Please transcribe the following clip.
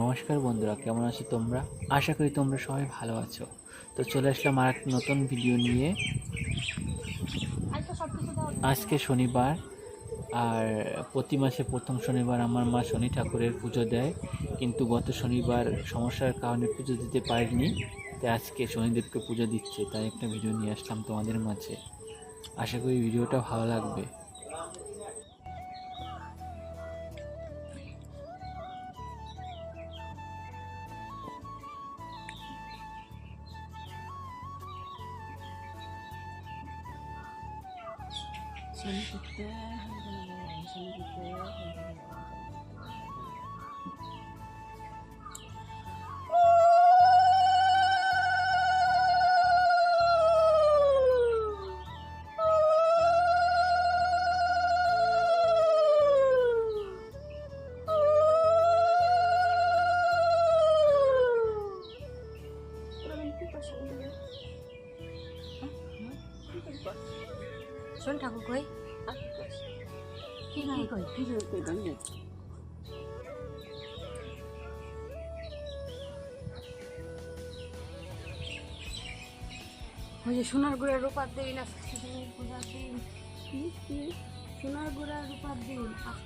নমস্কার বন্ধুরা, কেমন আছো তোমরা? আশা করি তোমরা সবাই ভালো আছো। তো চলে আসলাম আর এক নতুন ভিডিও নিয়ে। আজকে শনিবার, আর প্রতি মাসে প্রথম শনিবার আমার মা শনি ঠাকুরের পুজো দেয়, কিন্তু গত শনিবার সমস্যার কারণে পুজো দিতে পারিনি, তাই আজকে শনিদেবকে পুজো দিচ্ছে, তাই একটা ভিডিও নিয়ে আসলাম তোমাদের মাঝে। আশা করি ভিডিওটা ভালো লাগবে। Sempita, sempita, sempita. কি কই কি কই জানি ওই যে সোনার গুড়ার রূপার দেই না সোনার গুড়া রূপার দিন আস্তে